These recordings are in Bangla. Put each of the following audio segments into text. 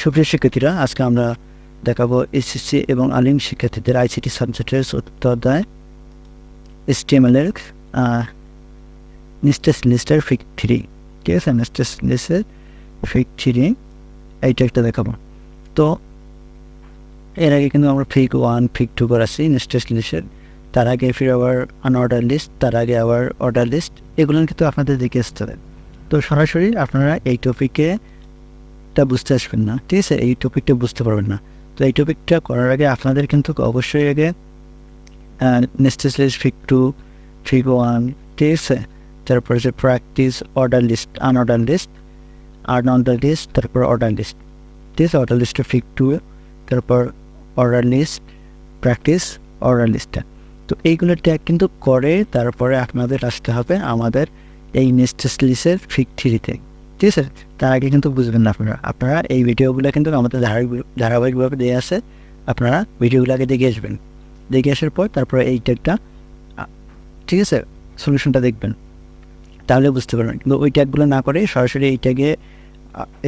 সুপ্রিয় শিক্ষার্থীরা, আজকে আমরা দেখাবো এসএসসি এবং আলিম শিক্ষার্থীদের আইসিটি সাবজেক্টের চতুর্থ অধ্যায় এসটিএমএল এর নিস্টেস লিস্টের ফিক থ্রি ঠিক আছে? নিস্টেস লিস্টের ফিক থ্রি এইটা একটা দেখাবো। তো, এর আগে কিন্তু আমরা ফিক ওয়ান ফিক টু করাচ্ছি নিস্টেস লিস্টের তার আগে ফির আবার আনঅর্ডার লিস্ট তার আগে আবার অর্ডার লিস্ট এগুলো কিন্তু আপনাদের দেখে আসতে হবে। তো সরাসরি আপনারা এই টপিকে টা বুঝতে আসবেন না। ঠিক আছে? এই টপিকটা বুঝতে পারবেন না। তো এই টপিকটা করার আগে আপনাদের কিন্তু অবশ্যই আগে নেস্টেসলেস ফিক টু ফিক ওয়ান ঠিক আছে? তারপর হচ্ছে practice order list unorder list unorder list তারপর অর্ডার লিস্ট ঠিক আছে? অর্ডার লিস্টে ফিক টু তারপর অর্ডার লিস্ট প্র্যাকটিস অর্ডার লিস্টটা তো এইগুলো ট্যাগ কিন্তু করে তারপরে আপনাদের আসতে হবে আমাদের এই নেস্টেস লিস্টের ফিক থ্রিতে ঠিক আছে তার আগে কিন্তু বুঝবেন না আপনারা। আপনারা এই ভিডিওগুলো কিন্তু আমাদের ধারাবাহিক ধারাবাহিকভাবে দিয়ে আসে আপনারা ভিডিওগুলো আগে দেখে আসবেন। দেখে আসার পর তারপরে এই ট্যাগটা ঠিক আছে সলিউশনটা দেখবেন। তাহলে বুঝতে পারবেন। কিন্তু ওই ট্যাগগুলো না করে সরাসরি এই ট্যাগে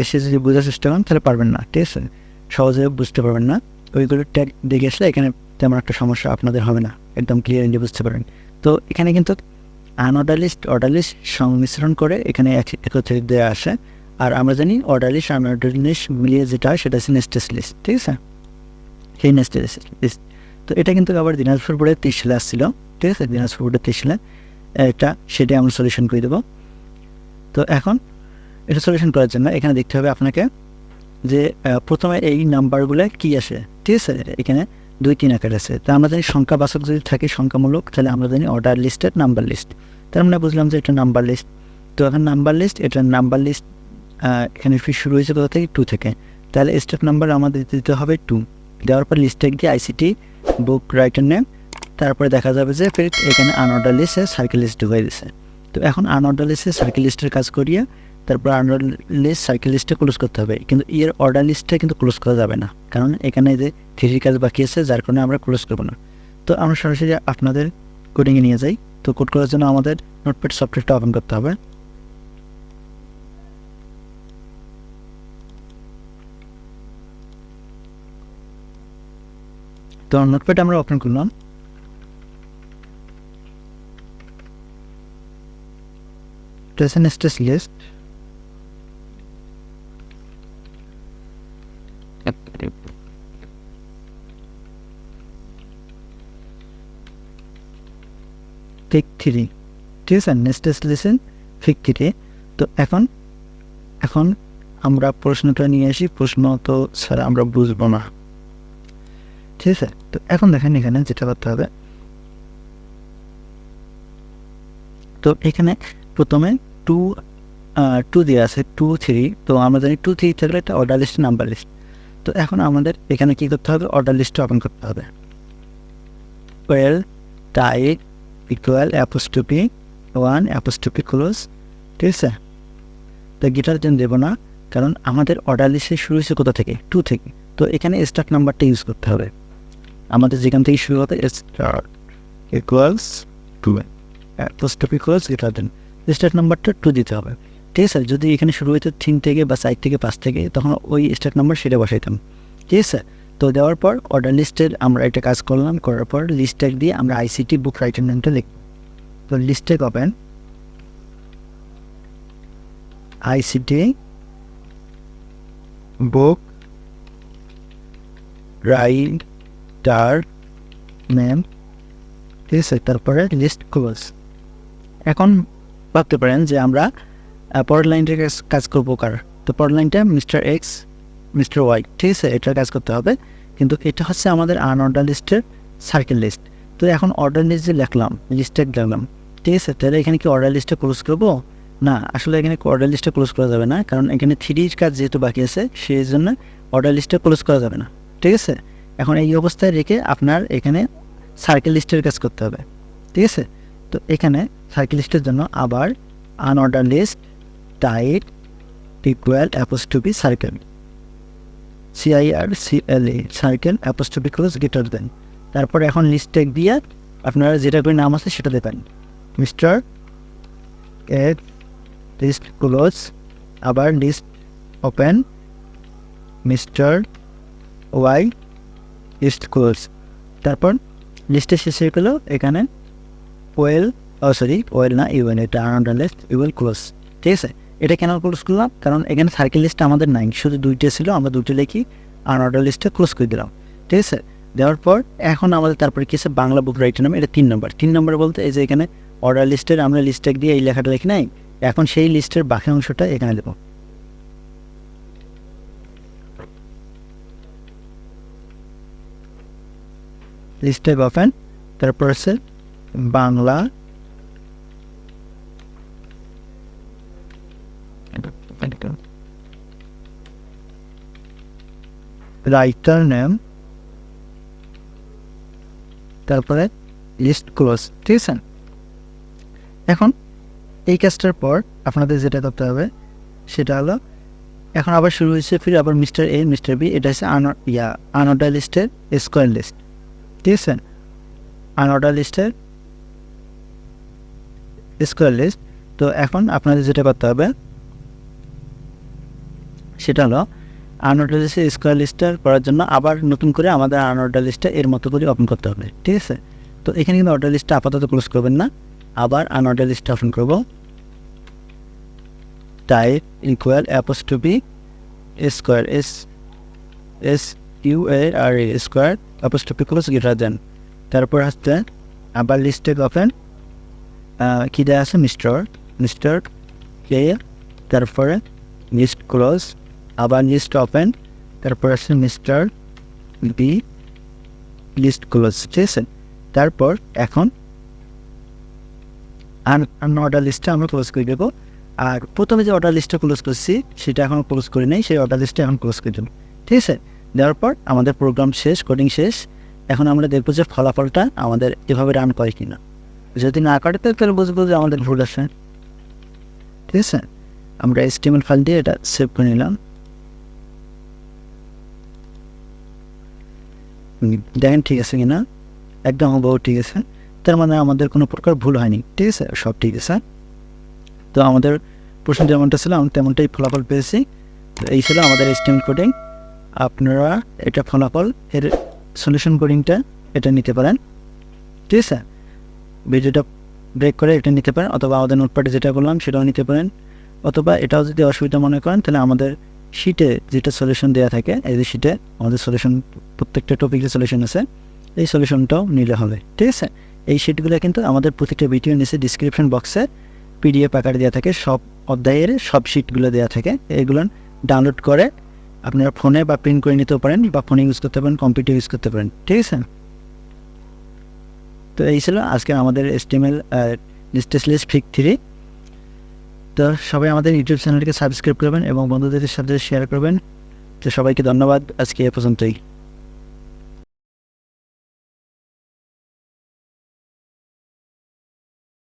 এসে যদি বোঝার চেষ্টা করেন, তাহলে পারবেন না, ঠিক আছে? সহজে বুঝতে পারবেন না। ওইগুলো ট্যাগ দেখে আসলে এখানে তেমন একটা সমস্যা আপনাদের হবে না। একদম ক্লিয়ারলি বুঝতে পারবেন। তো এখানে কিন্তু আনঅর্ডার লিস্ট সংমিশ্রণ করে এখানে একত্রিত দেওয়া আসে আর আমরা জানি অর্ডার লিস্ট আনঅর্ডার মিলিয়ে যেটা সেটা হচ্ছে নেস্টেস লিস্ট, ঠিক আছে? সেই নেস্টেস লিস্ট। তো এটা কিন্তু আবার দিনাজপুর বোর্ডে তেইশ সালে আসছিল ঠিক আছে? দিনাজপুর বোর্ডে তেইশ সালে এটা সেটাই আমরা সলিউশন করে দেবো। তো এখন এটা সলিউশন করার জন্য এখানে দেখতে হবে আপনাকে যে প্রথমে এই নাম্বারগুলো কি আসে, ঠিক আছে? এখানে দুই তিন আকার আছে। তা আমরা জানি সংখ্যাবাচক যদি থাকে সংখ্যামূলক, তাহলে আমরা জানি অর্ডার লিস্টের নাম্বার লিস্ট তার মানে বুঝলাম যে এটা নাম্বার লিস্ট তো এখন নাম্বার লিস্ট এটা নাম্বার লিস্ট এখানে শুরু হয়েছে কোথা থেকে? টু থেকে। তাহলে স্টেপ নাম্বার আমাদের দিতে হবে টু দেওয়ার পর লিস্টে গিয়ে আইসিটি বুক রাইটার নেম তারপরে দেখা যাবে যে ফের এখানে আনঅর্ডার লিস্টে সার্কেল লিস্ট ঢুকাই দিছে। তো এখন আনঅর্ডার লিস্টে সার্কেল লিস্টের কাজ করিয়ে তারপর আনঅর্ডার লিস্ট সার্কেল লিস্টে ক্লোজ করতে হবে। কিন্তু এর অর্ডার লিস্টে কিন্তু ক্লোজ করা যাবে না। কারণ এখানে যে থ্রির কাজ বাকি আছে, যার কারণে আমরা ক্লোজ করব না। তো আমরা সরাসরি আপনাদের কোডিংয়ে নিয়ে যাই। তো কোড করার জন্য আমাদের নোটপ্যাড সফটওয়্যারটা ওপেন করতে হবে। তো নোটপ্যাড আমরা ওপেন করলাম। Present states list fig three ঠিক আছে নেস্টেস লিসেন ফিক থ্রি তো এখন এখন আমরা প্রশ্নটা নিয়ে আসি। প্রশ্ন তো স্যার আমরা বুঝব না। ঠিক আছে? তো এখন দেখেন এখানে যেটা করতে হবে। তো এখানে প্রথমে টু টু দিয়ে আছে টু থ্রি তো আমরা জানি টু থ্রি থাকলে একটা অর্ডার লিস্ট নাম্বার লিস্ট তো এখন আমাদের এখানে কি করতে হবে? অর্ডার লিস্টটা ওপেন করতে হবে। Ol type equal apostrophe one apostrophe close ঠিক আছে? তো গিটার জন্য দেবো না, কারণ আমাদের অর্ডার লিস্টে শুরু হয়েছে কোথা থেকে? টু থেকে। তো এখানে স্টার্ট নাম্বারটা ইউজ করতে হবে। আমাদের যেখান থেকে শুরু হতে start equals to apostrophe close greater than start নাম্বারটা টু দিতে হবে। ঠিক আছে? যদি এখানে শুরু হইতো তিন থেকে বা সাইড থেকে, পাঁচ থেকে, তখন ওই স্টার্ট নাম্বার সেটা বসাইতাম। ঠিক আছে? তো দেওয়ার পর অর্ডার লিস্টের আমরা একটা কাজ করলাম, করার পর লিস্ট দিয়ে আমরা আইসিটি বুক রাইটার নামটা লিখব। তো list open ICT book writer name ঠিক আছে, তারপরে লিস্ট ক্লোজ এখন ভাবতে পারেন যে আমরা পরের লাইনটার কাজ- কাজ করব কার? তো পরের লাইনটা মিস্টার এক্স মিস্টার ওয়াই ঠিক আছে এটার কাজ করতে হবে। কিন্তু এটা হচ্ছে আমাদের আনঅর্ডার লিস্টের সার্কেল লিস্ট তো এখন অর্ডার লিস্ট যে লিখলাম লিস্টে লিখলাম, ঠিক আছে? তাহলে এখানে কি অর্ডার লিস্টটা ক্লোজ করব? না, আসলে এখানে অর্ডার লিস্টটা ক্লোজ করা যাবে না, কারণ এখানে থ্রির কাজ যেহেতু বাকি আছে, সেই জন্য অর্ডার লিস্টটা ক্লোজ করা যাবে না, ঠিক আছে? এখন এই অবস্থায় রেখে আপনার এখানে সার্কেল লিস্টের কাজ করতে হবে, ঠিক আছে? তো এখানে সার্কেল লিস্টের জন্য আবার unorder list type equal apostrophe circle C I R C L A circle apostrophe close greater than তারপর এখন লিস্ট ট্যাগ দিয়ে আপনারা যেটা করে নাম আছে সেটা দেবেন মিস্টার এর লিস্ট ক্লোজ আবার list open mister Y east course তারপর লিস্টের শেষে গেলো, এখানে। ওয়েল ও সরি ওয়েল না ইউএন এটা আনাউন্ডার লিস্ট ইউএল ক্লোজ ঠিক আছে? এটা কেন ক্লোজ করলাম? কারণ এখানে সার্কেল লিস্ট আমাদের নাই। শুধু দুইটা ছিল, আমরা দুটো লিখি আনঅর্ডার লিস্টটা ক্লোজ করে দিলাম। ঠিক আছে? দেওয়ার পর এখন আমাদের তারপরে কি আছে? বাংলা বুক রাইটার নাম এটা তিন নম্বর তিন নম্বর বলতে এই যে এখানে অর্ডার লিস্টের আমরা লিস্টে দিয়ে এই লেখাটা লিখি নাই, এখন সেই লিস্টের বাকি অংশটা এখানে দেবো। লিস্ট অফেন তারপর আছে বাংলা রাইটার নেম তারপরে লিস্ট ক্লোজ ঠিক আছে এখন এই কাজটার পর আপনাদের যেটা করতে হবে, সেটা হলো, এখন আবার শুরু হয়েছে, ফির আবার মিস্টার এ মিস্টার বি এটা হচ্ছে আন ইয়া আনঅর্ডার লিস্টের স্কোয়ার লিস্ট ঠিক আছে আনঅর্ডার লিস্টের স্কোয়ার লিস্ট তো এখন আপনাদের যেটা করতে হবে, সেটা হলো আনঅর্ডার লিস্টের স্কোয়ার লিস্টার করার জন্য আবার নতুন করে আমাদের আনঅর্ডার লিস্টটা এর মতো করে ওপেন করতে হবে, ঠিক আছে? তো এখানে কিন্তু অর্ডার লিস্টটা আপাতত ক্লোজ করবেন না। আবার আনঅর্ডার লিস্টটা ওপেন করব type equal apostrophe square S S U A R A square apostrophe close greater than তারপর আসতে আবার লিস্টে ওপেন কী দেওয়া আছে? মিস্টার মিস্টার কে, তারপরে লিস্ট ক্লোজ আবার লিস্ট ওপেন তারপর আছে মিস্টার বি লিস্ট ক্লোজ ঠিক আছে? তারপর এখন আন অর্ডার লিস্টটা আমরা ক্লোজ করে দেবো। আর প্রথমে যে অর্ডার লিস্টটা ক্লোজ করছি, সেটা এখন ক্লোজ করে নেই, সেই অর্ডার লিস্টটা এখন ক্লোজ করে দেবো। ঠিক আছে? দেওয়ার পর আমাদের প্রোগ্রাম শেষ কোডিং শেষ। এখন আমরা দেখব যে ফলাফলটা আমাদের এভাবে রান করে কিনা। যদি না করে, তাহলে বুঝব যে আমাদের ভুল আছে। ঠিক আছে? আমরা এসটিএমএল ফাইল দিয়ে এটা সেভ করে নিলাম। দেখেন ঠিক আছে কিনা? একদম বহু ঠিক আছে। তার মানে আমাদের কোনো প্রকার ভুল হয়নি। ঠিক আছে? সব ঠিক আছে তো আমাদের প্রশ্ন যেমনটা ছিল, আমরা তেমনটাই ফলাফল পেয়েছি। তো এই ছিল আমাদের এস্টিমেট কোডিং আপনারা এটা ফলাফল, এর সলিউশন কোডিংটা এটা নিতে পারেন। ঠিক আছে? ভিডিওটা ব্রেক করে এটা নিতে পারেন, অথবা আমাদের নোটপ্যাডে যেটা বললাম, সেটাও নিতে পারেন। অথবা এটাও যদি অসুবিধা মনে করেন, তাহলে আমাদের শিটে যেটা সলিউশন দেওয়া থাকে, এই যে শিটে আমাদের সলিউশন প্রত্যেকটা টপিকের সলিউশন আছে, এই সলিউশনটাও নিলে হবে, ঠিক আছে? এই শিটগুলো কিন্তু আমাদের প্রতিটা ভিডিও নিচে ডিসক্রিপশন বক্সে পিডিএফ আকারে দেওয়া থাকে, সব অধ্যায়ের সব শিটগুলো দেওয়া থাকে, এগুলো ডাউনলোড করে আপনারা ফোনে বা প্রিন্ট করে নিতেও পারেন বা ফোনে ইউজ করতে পারেন কম্পিউটার ইউজ করতে পারেন, ঠিক আছে? তো এই ছিল আজকে আমাদের এস্টিমেল লিস্টেসলিস ফিক থ্রি তো সবাই আমাদের ইউটিউব চ্যানেলটিকে সাবস্ক্রাইব করবেন এবং বন্ধুদের সাথে শেয়ার করবেন। তো সবাইকে ধন্যবাদ, আজকে এ পর্যন্তই।